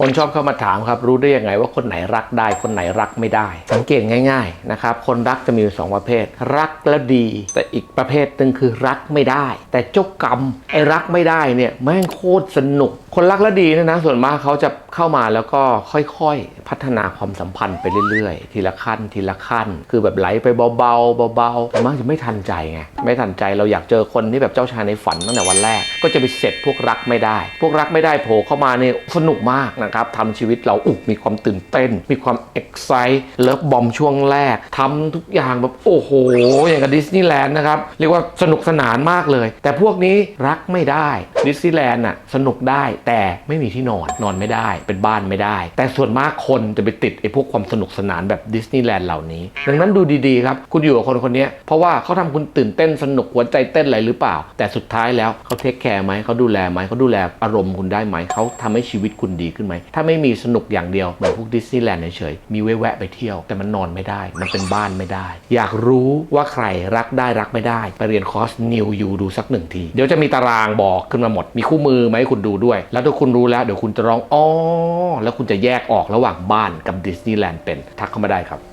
คนชอบเข้ามาถามครับรู้ได้ยังไงว่าคนไหนรักได้ คนไหนรักไม่ได้ สังเกตง่ายๆนะครับคนรักจะมีอยู่สองประเภท รักแล้วดี แต่อีกประเภทหนึ่งคือรักไม่ได้ แต่เจ้ากรรมไอ้รักไม่ได้เนี่ยแม่งโคตรสนุก คนรักและดีเนี่ยนะส่วนมากเขาจะเข้ามาแล้วก็ค่อยๆ พัฒนาความสัมพันธ์ไปเรื่อยๆ ทีละขั้นทีละขั้น คือแบบไหลไปเบาๆเบาๆแต่มากจะไม่ทันใจไงไม่ทันใจเราอยากเจอคนที่แบบเจ้าชายในฝันตั้งแต่วันแรก ก็จะไปเสร็จพวกรักไม่ได้ พวกรักไม่ได้โผล่เข้ามาเนี่ยสนุกมากนะครับทำชีวิตเราอุกมีความตื่นเต้น มีความเอ็กไซต์เลิฟบอมช่วงแรกทำทุกอย่างแบบโอ้โห อย่างกับดิสนีย์แลนด์นะครับ เรียกว่าสนุกสนานมากเลย แต่พวกนี้รักไม่ได้ดิสนีย์แลนด์น่ะสนุกได้แต่ไม่มีที่นอนนอนไม่ได้เป็นบ้านไม่ได้ แต่ส่วนมากคนจะไปติดไอ้พวกความสนุกสนานแบบดิสนีย์แลนด์เหล่านี้ ดังนั้นดูดีๆครับ คุณอยู่กับคนคนนี้เพราะว่าเขาทำคุณตื่นเต้นสนุกหัวใจเต้นอะไรหรือเปล่า แต่สุดท้ายแล้วเขาเทคแคร์ไหมเขาดูแลไหมเขาดูแลอารมณ์คุณได้ไหมเขาทำให้ชีวิตคุณดีขึ้นไหมถ้าไม่มีสนุกอย่างเดียว เหมือนพวกดิสนีย์แลนด์เฉยๆมีแวะไปเที่ยว แต่มันนอนไม่ได้ มันเป็นบ้านไม่ได้ อยากรู้ว่าใครรักได้รักไม่ได้ ไปเรียนคอร์สนิวยูดูสักหนึ่งที เดี๋ยวจะมีตารางบอกขึ้นมาหมด มีคู่มือมาให้คุณดูด้วย แล้วถ้าคุณรู้แล้วเดี๋ยวคุณจะร้องอ๋อแล้วคุณจะแยกออกระหว่างบ้านกับดิสนีย์แลนด์เป็นทักเข้ามาได้ครับ